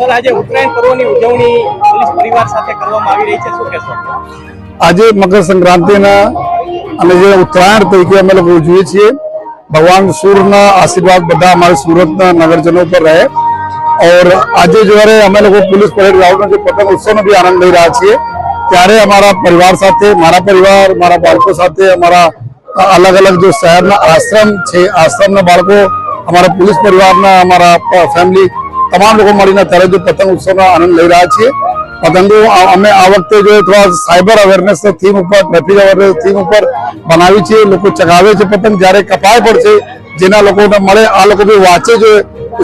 Sir આજે ઉત્તરાયણ પર્વની ઉજવણી પોલીસ પરિવાર સાથે કરવામાં આવી રહી છે. શું કહેશો? આજે મકર સંક્રાંતિના અને જે ઉત્તરાયણ તરીકે અમે લોકો ઉજવીએ છીએ, ભગવાન સૂર્યના આશીર્વાદ બધા અમારા સુરતના નગરજનો પર રહે. ઓર આજે જ્યારે અમે લોકો પોલીસ પરેડ ગ્રાઉન્ડનો જે પતંગ ઉત્સવનો બી આનંદ લઈ રહ્યા છીએ, ત્યારે અમારા પરિવાર સાથે, મારા પરિવાર, મારા બાળકો સાથે, અમારા અલગ અલગ જો શહેરના આશ્રમ છે, આશ્રમના બાળકો, અમારા પોલીસ પરિવારના, અમારા ફેમિલી તમામ લોકો મળીને ત્યારે જો પતંગ ઉત્સવનો આનંદ લઈ રહ્યા છીએ. પતંગો અમે આ વખતે જો થોડા સાયબર અવેરનેસ થીમ ઉપર ટ્રાફિક અવેરનેસ થીમ ઉપર બનાવી છે લોકો ચગાવે છે પતંગ. જ્યારે કપાય છે, જેના લોકોને મળે, આ લોકો બી વાંચે છે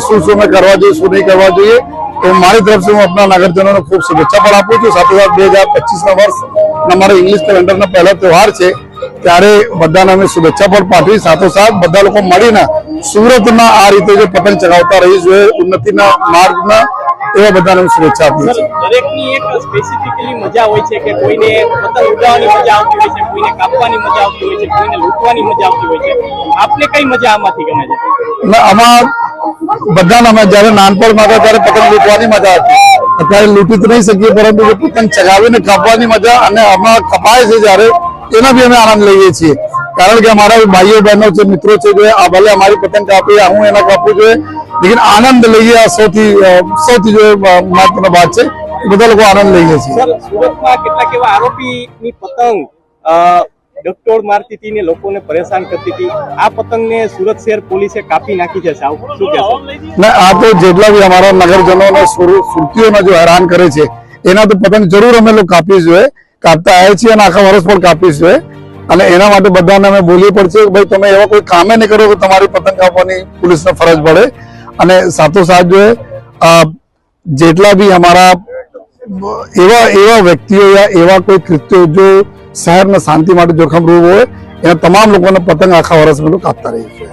શું શું કરવા જોઈએ, શું નહીં કરવા જોઈએ. તો મારી તરફથી હું આપણા નગરજનોને ખૂબ શુભેચ્છા પણ આપું છું. સાથે સાથે બે હજાર પચીસના વર્ષ અમારા ઇંગ્લિશ કેલેન્ડરના પહેલો તહેવાર છે. ત્યારે બધાને અમે શુભેચ્છા પણ પાઠવી. સાથોસાથ બધા લોકો મળીને સુરતમાં આ રીતે જે પતંગ ચગાવતા રહી જોઈએ ઉન્નતિના માર્ગના એવા બધાને હું શુભેચ્છા આપું છું દરેકની એક સ્પેસિફિકલી મજા હોય છે કે કોઈને પતંગ ઉડાવવાની મજા આવતી હોય છે કોઈને કાપવાની મજા આવતી હોય છે કોઈને લૂંટવાની મજા આવતી હોય છે. આપને કઈ મજા આમાંથી ગમે છે? આમાં બધાને અમે જયારે નાનપણમાં હતા ત્યારે પતંગ લૂંટવાની મજા હતી. અત્યારે લૂંટી તો નહીં શકીએ પરંતુ પતંગ ચગાવીને કાપવાની મજા અને આમાં કપાય છે જ્યારે એનો બી અમે આનંદ લઈએ છીએ. કારણ કે અમારા ભાઈઓ બહેનો છે મિત્રો છે જે આ ભલે અમારી પતંગ કાપી હું એના કાપવું જોઈએ લેકિન આનંદ લઈએ આ સૌથી સૌથી જો મહત્વનો ભાગ છે બધા લોકો આનંદ લઈએ છીએ. સુરતમાં કેટલાક એવા આરોપીની પતંગ અ, મારતી હતી ને લોકોને પરેશાન કરતી હતી. આ પતંગને સુરત શહેર પોલીસે કાપી નાખી છે સાવ શું કહેશો? ને આ તો જેટલા બી અમારા નગરજનોને સુર- સુરતીઓને જો હેરાન કરે છે એના તો પતંગ જરૂર અમે લોકો કાપી જોઈએ. કાપતા આવ્યા છીએ અને આખા વર્ષ પણ કાપી જોઈએ અને એના માટે બધાને અમે બોલીએ પડશે કે ભાઈ, તમે એવા કોઈ કામે નહીં કરો કે તમારી પતંગ કાપવાની પોલીસને ફરજ પડે. અને સાથોસાથ જો જેટલા બી અમારા એવા એવા વ્યક્તિઓ યા એવા કોઈ કૃત્યો જો શહેરને શાંતિ માટે જોખમરૂપ હોય, એના તમામ લોકોને પતંગ આખા વર્ષ મેં કાપતા રહીએ છીએ.